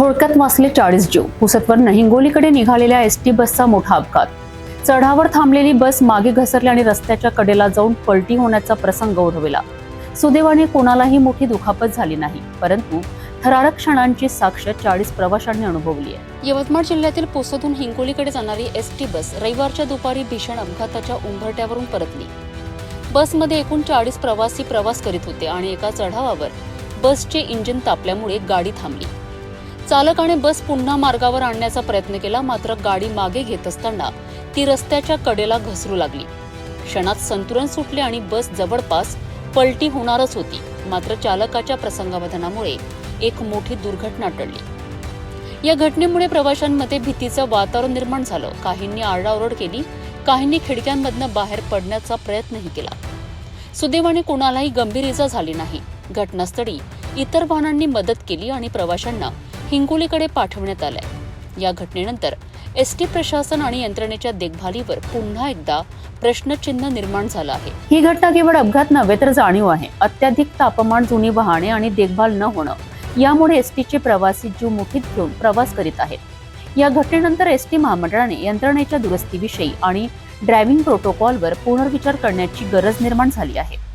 थोडक्यात वाचले चाळीस जीव. पुसतवर हिंगोलीकडे निघालेल्या एस टी बसचा मोठा अपघात. चढावर थांबलेली बस मागे घसरली आणि रस्त्याच्या कडेला जाऊन पलटी होण्याचा प्रसंग उद्भवला सुदैवाने कोणालाही मोठी दुखापत झाली नाही परंतु थरारक क्षणांची साक्ष चाळीस प्रवाशांनी अनुभवली आहे. यवतमाळ जिल्ह्यातील पुसदून हिंगोलीकडे जाणारी एस टी बस रविवारच्या दुपारी भीषण अपघाताच्या उंबरट्यावरून परतली. बसमध्ये एकूण चाळीस प्रवासी प्रवास करीत होते आणि एका चढावावर बसचे इंजिन तापल्यामुळे गाडी थांबली. चालकाने बस पुन्हा मार्गावर आणण्याचा प्रयत्न केला मात्र गाडी मागे घेत असताना ती रस्त्याच्या कडेला घसरू लागली. क्षणात संतुलन सुटले आणि बस जवळपास पलटी होणारच होती मात्र चालकाच्या प्रसंगावधानामुळे एक मोठी दुर्घटना टळली. या घटनेमुळे प्रवाशांमध्ये भीतीचं वातावरण निर्माण झालं. काहींनी आरडाओरड केली काहींनी खिडक्यांमधनं बाहेर पडण्याचा प्रयत्नही केला. सुदैवाने कोणालाही गंभीर इजा झाली नाही. घटनास्थळी इतर वाहनांनी मदत केली आणि प्रवाशांना हिंगोलीकडे पाठवण्यात आलंय. या घटनेनंतर एस टी प्रशासन आणि यंत्रणेच्या देखभालीवर पुन्हा एकदा प्रश्नचिन्ह निर्माण झालं आहे. ही घटना केवळ अपघात नव्हे तर जाणीव आहे. अत्याधिक तापमान जुनी वाहने आणि देखभाल न होणं यामुळे एस टीचे प्रवासी जीव मुठीत घेऊन प्रवास करीत आहेत. या घटनेनंतर एस टी महामंडळाने यंत्रणेच्या दुरुस्तीविषयी आणि ड्रायव्हिंग प्रोटोकॉलवर पुनर्विचार करण्याची गरज निर्माण झाली आहे.